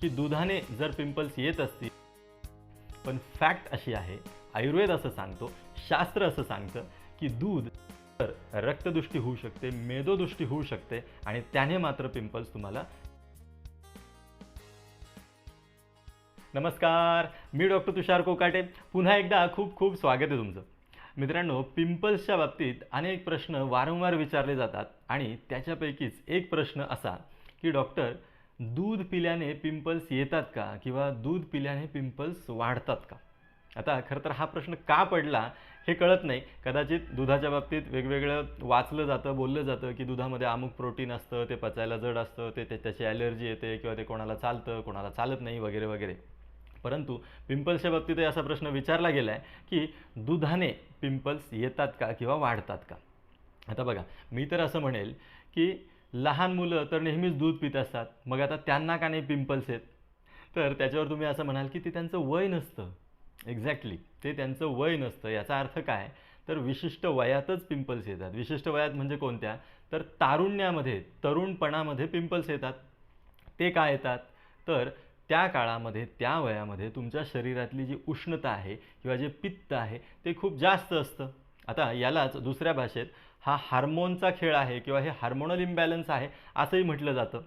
की दुधाने जर पिंपल्स येत असतील पण फॅक्ट अशी आहे आयुर्वेद असं सांगतो शास्त्र असं सांगतं की दूध तर रक्तदृष्टी होऊ शकते मेदोदृष्टी होऊ शकते आणि त्याने मात्र पिंपल्स तुम्हाला नमस्कार मी डॉक्टर तुषार कोकाटे. पुन्हा एकदा खूप खूप स्वागत आहे तुमचं. मित्रांनो पिंपल्सच्या बाबतीत अनेक प्रश्न वारंवार विचारले जातात आणि त्याच्यापैकीच एक प्रश्न असा की डॉक्टर दूध पिल्याने पिंपल्स येतात का? किंवा दूध पिल्याने पिंपल्स वाढतात का? आता खरं तर हा प्रश्न का पडला हे कळत नाही. कदाचित दुधाच्या बाबतीत वेगवेगळं वाचलं जातं बोललं जातं की दुधामध्ये अमुक प्रोटीन असतं ते पचायला जड असतं ते ते- त्याची ॲलर्जी येते किंवा ते कोणाला चालतं कोणाला चालत नाही वगैरे वगैरे. परंतु पिंपल्सच्या बाबतीतही असा प्रश्न विचारला गेला आहे की दुधाने पिंपल्स येतात का किंवा वाढतात का? आता बघा मी तर असं म्हणेल की लहान मुलं तर नेहमीच दूध पित असतात. मग आता त्यांना का नाही पिंपल्स येत? तर त्याच्यावर तुम्ही असं म्हणाल की ते त्यांचं वय नसतं. एक्झॅक्टली ते त्यांचं वय नसतं. याचा अर्थ काय? तर विशिष्ट वयातच पिंपल्स येतात. विशिष्ट वयात म्हणजे कोणत्या? तर तारुण्यामध्ये तरुणपणामध्ये पिंपल्स येतात. ते का येतात? तर त्या काळामध्ये त्या वयामध्ये तुमच्या शरीरातली जी उष्णता आहे किंवा जे पित्त आहे ते खूप जास्त असतं. आता यालाच दुसऱ्या भाषेत हा हार्मोनचा खेळ आहे किंवा हे हार्मोनल इम्बॅलन्स आहे असंही म्हटलं जातं.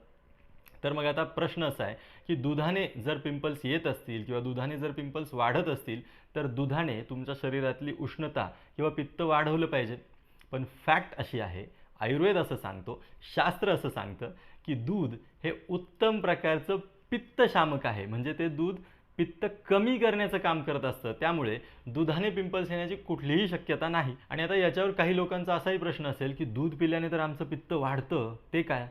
तर मग आता प्रश्न असा आहे की दुधाने जर पिंपल्स येत असतील किंवा दुधाने जर पिंपल्स वाढत असतील तर दुधाने तुमच्या शरीरातली उष्णता किंवा पित्त वाढवलं पाहिजे. पण फॅक्ट अशी आहे आयुर्वेद असं सांगतो शास्त्र असं सांगतं की दूध हे उत्तम प्रकारचं पित्तशामक आहे. म्हणजे ते दूध पित्त कमी करण्याचं काम करत असतं. त्यामुळे दुधाने पिंपल्स येण्याची कुठलीही शक्यता नाही. आणि आता याच्यावर काही लोकांचा असाही प्रश्न असेल की दूध पिल्याने तर आमचं पित्त वाढतं ते काय?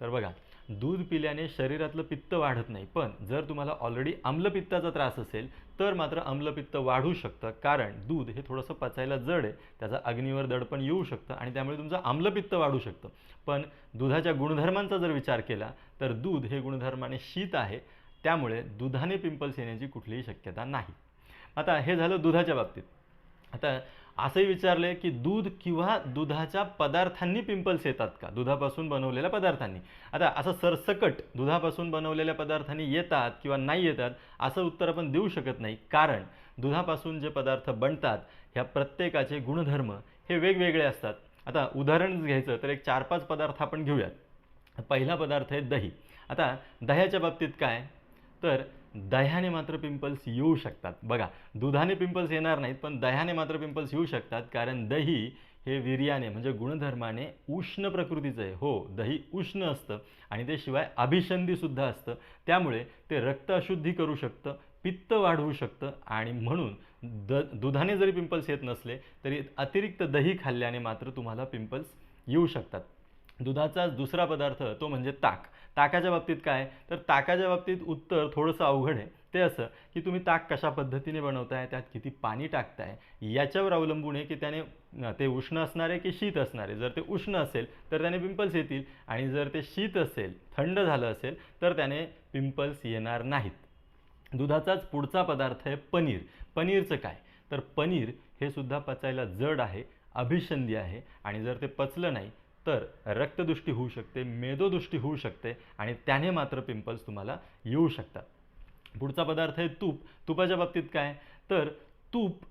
तर बघा दूध पिल्याने शरीरातलं पित्त वाढत नाही. पण जर तुम्हाला ऑलरेडी आम्लपित्ताचा त्रास असेल तर मात्र आम्लपित्त वाढू शकतं. कारण दूध हे थोडंसं पचायला जड आहे. त्याचा अग्नीवर दडपण येऊ शकतं आणि त्यामुळे तुमचं आम्लपित्त वाढू शकतं. पण दुधाच्या गुणधर्मांचा जर विचार केला तर दूध हे गुणधर्माने शीत आहे. त्यामुळे दुधाने पिंपल्स येण्याची कुठलीही शक्यता नाही. आता हे झालं दुधाच्या बाबतीत. आता असंही विचारले की दूध किंवा दुधाच्या पदार्थांनी पिंपल्स येतात का? दुधापासून बनवलेल्या पदार्थांनी. आता असं सरसकट दुधापासून बनवलेल्या पदार्थांनी येतात किंवा नाही येतात असं उत्तर आपण देऊ शकत नाही. कारण दुधापासून जे पदार्थ बनतात ह्या प्रत्येकाचे गुणधर्म हे वेगवेगळे असतात. आता उदाहरण घ्यायचं तर एक चार पाच पदार्थ आपण घेऊयात. पहिला पदार्थ आहे दही. आता दह्याच्या बाबतीत काय? तर दह्याने मात्र पिंपल्स येऊ शकतात. बघा दुधाने पिंपल्स येणार नाहीत पण दह्याने मात्र पिंपल्स येऊ शकतात कारण दही हे वीर्याने म्हणजे गुणधर्माने उष्ण प्रकृतीचं आहे. हो दही उष्ण असतं आणि ते शिवाय अभिषंधीसुद्धा असतं. त्यामुळे ते रक्त अशुद्धी करू शकतं पित्त वाढवू शकतं आणि म्हणून द दुधाने जरी पिंपल्स येत नसले तरी अतिरिक्त दही खाल्ल्याने मात्र तुम्हाला पिंपल्स येऊ शकतात. दुधाचाच दुसरा पदार्थ तो म्हणजे ताक. ताकाच्या बाबतीत काय? तर ताकाच्या बाबतीत उत्तर थोडंसं अवघड आहे. ते असं की तुम्ही ताक कशा पद्धतीने बनवताय त्यात किती पाणी टाकताय याच्यावर अवलंबून आहे की त्याने ते उष्ण असणार आहे की शीत असणार आहे. जर ते उष्ण असेल तर त्याने पिंपल्स येतील आणि जर ते शीत असेल थंड झालं असेल तर त्याने पिंपल्स येणार नाहीत. दुधाचाच पुढचा पदार्थ आहे पनीर. पनीरचं काय? तर पनीर हे सुद्धा पचायला जड आहे अभिषंदी आहे आणि जर ते पचलं नाही तर रक्तदृष्टी होऊ शकते मेदोदृष्टी होऊ शकते आणि त्याने मात्र पिंपल्स तुम्हाला येऊ शकतात. पुढचा पदार्थ आहे तूप. तुपाच्या बाबतीत काय? तर तूप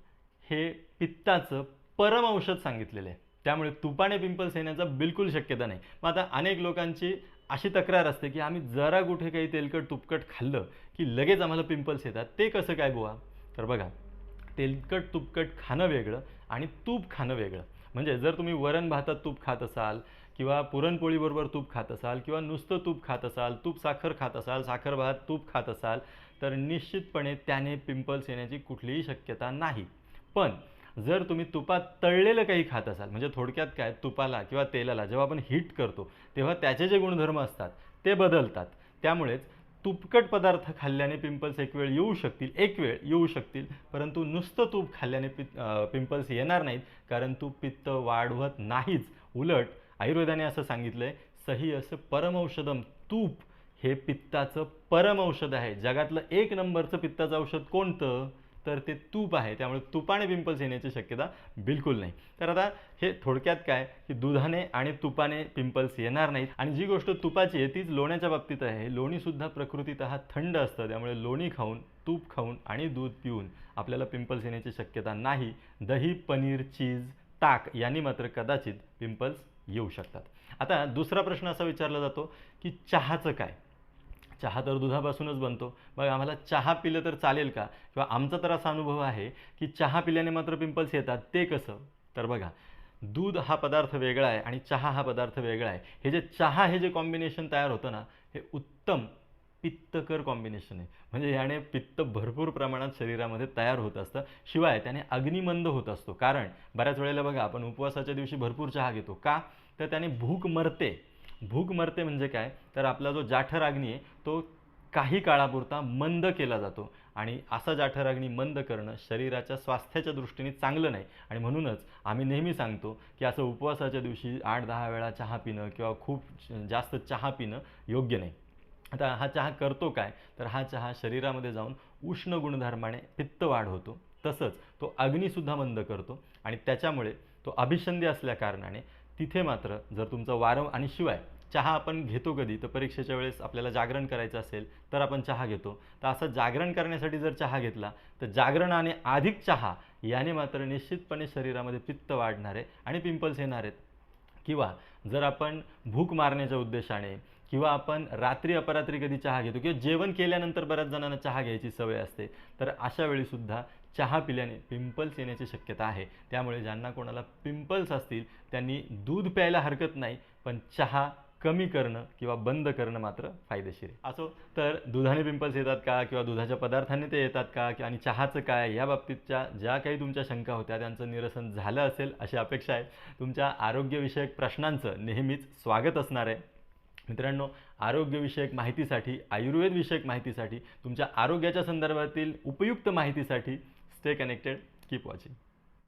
हे पित्ताचं परम औषध सांगितलेलं आहे. त्यामुळे तुपाने पिंपल्स येण्याचा बिलकुल शक्यता नाही. मग आता अनेक लोकांची अशी तक्रार असते की आम्ही जरा कुठे काही तेलकट तुपकट खाल्लं की लगेच आम्हाला पिंपल्स येतात. ते कसं काय बुवा? तर बघा तेलकट तुपकट खाणं वेगळं आणि तूप खाणं वेगळं. म्हणजे जर तुम्ही वरण भातात तूप खात असाल किंवा पुरणपोळीबरोबर तूप खात असाल किंवा नुसतं तूप खात असाल तूप साखर खात असाल साखर भात तूप खात असाल तर निश्चितपणे त्याने पिंपल्स येण्याची कुठलीही शक्यता नाही. पण जर तुम्ही तुपात तळलेलं काही खात असाल म्हणजे थोडक्यात काय तुपाला किंवा तेलाला जेव्हा आपण हीट करतो तेव्हा त्याचे जे गुणधर्म असतात ते बदलतात. त्यामुळेच तुपकट पदार्थ खाल्ल्याने पिंपल्स एक वेळ येऊ शकतील एक वेळ येऊ शकतील परंतु नुसतं तूप खाल्ल्याने पि पिंपल्स येणार नाहीत कारण तूप पित्त वाढवत नाहीच. उलट आयुर्वेदाने असं सांगितलं आहे सही असं परमौषधम तूप हे पित्ताचं परम औषध आहे. जगातलं एक नंबरचं पित्ताचं औषध कोणतं? तर ते तूप आहे त्यामुळे तुपाने पिंपल्स येण्याची शक्यता बिलकुल नाही. तर आता हे थोडक्यात काय? की दुधाने आणि तुपाने पिंपल्स येणार नाहीत. आणि जी गोष्ट तुपाची आहे तीच लोण्याच्या बाबतीत आहे. लोणीसुद्धा हा थंड असतं त्यामुळे लोणी खाऊन तूप खाऊन आणि दूध पिऊन आपल्याला पिंपल्स येण्याची शक्यता नाही. दही पनीर चीज ताक यांनी मात्र कदाचित पिंपल्स येऊ शकतात. आता दुसरा प्रश्न असा विचारला जातो की चहाचं काय? चहा तर दुधापासूनच बनतो. मग आम्हाला चहा पिलं तर चालेल का? किंवा आमचा तर असा अनुभव आहे की चहा पिल्याने मात्र पिंपल्स येतात. ते कसं? तर बघा दूध हा पदार्थ वेगळा आहे आणि चहा हा पदार्थ वेगळा आहे. हे जे चहा हे जे कॉम्बिनेशन तयार होतं ना हे उत्तम पित्तकर कॉम्बिनेशन आहे. म्हणजे याने पित्त भरपूर प्रमाणात शरीरामध्ये तयार होत असतं. शिवाय त्याने अग्निमंद होत असतो. कारण बऱ्याच वेळेला बघा आपण उपवासाच्या दिवशी भरपूर चहा घेतो. का? तर त्याने भूक मरते. भूक मरते म्हणजे काय? तर आपला जो जाठराग्नी आहे तो काही काळापुरता मंद केला जातो. आणि असा जाठराग्नी मंद करणं शरीराच्या स्वास्थ्याच्या दृष्टीने चांगलं नाही. आणि म्हणूनच आम्ही नेहमी सांगतो की असं उपवासाच्या दिवशी आठ दहा वेळा चहा पिणं किंवा खूप जास्त चहा पिणं योग्य नाही. आता हा चहा करतो काय? तर हा चहा शरीरामध्ये जाऊन उष्ण गुणधर्माने पित्त वाढ होतो. तसंच तो अग्निसुद्धा मंद करतो. आणि त्याच्यामुळे तो अभिषंदी असल्या कारणाने तिथे मात्र जर तुमचं वारं आणि शिवाय चहा आपण घेतो कधी तर परीक्षेच्या वेळेस आपल्याला जागरण करायचं असेल तर आपण चहा घेतो. तर असं जागरण करण्यासाठी जर चहा घेतला तर जागरण आणि अधिक चहा याने मात्र निश्चितपणे शरीरामध्ये पित्त वाढणार आहे आणि पिंपल्स येणार आहेत. किंवा जर आपण भूक मारण्याच्या उद्देशाने किंवा आपण रात्री अपरात्री कधी चहा घेतो किंवा जेवण केल्यानंतर बऱ्याच जणांना चहा घ्यायची सवय असते तर अशा वेळीसुद्धा चहा पिल्याने पिंपल्स येण्याची शक्यता आहे. त्यामुळे ज्यांना कोणाला पिंपल्स असतील त्यांनी दूध प्यायला हरकत नाही पण चहा कमी करणं किंवा बंद करणं मात्र फायदेशीर आहे. असो तर दुधाने पिंपल्स येतात का किंवा दुधाच्या पदार्थाने ते येतात का किंवा आणि चहाचं काय या बाबतीतच्या ज्या काही तुमच्या शंका होत्या त्यांचं निरसन झालं असेल अशी अपेक्षा आहे. तुमच्या आरोग्यविषयक प्रश्नांचं नेहमीच स्वागत असणार आहे. मित्रांनो आरोग्यविषयक माहितीसाठी आयुर्वेदविषयक माहितीसाठी तुमच्या आरोग्याच्या संदर्भातील उपयुक्त माहितीसाठी Stay connected. Keep watching.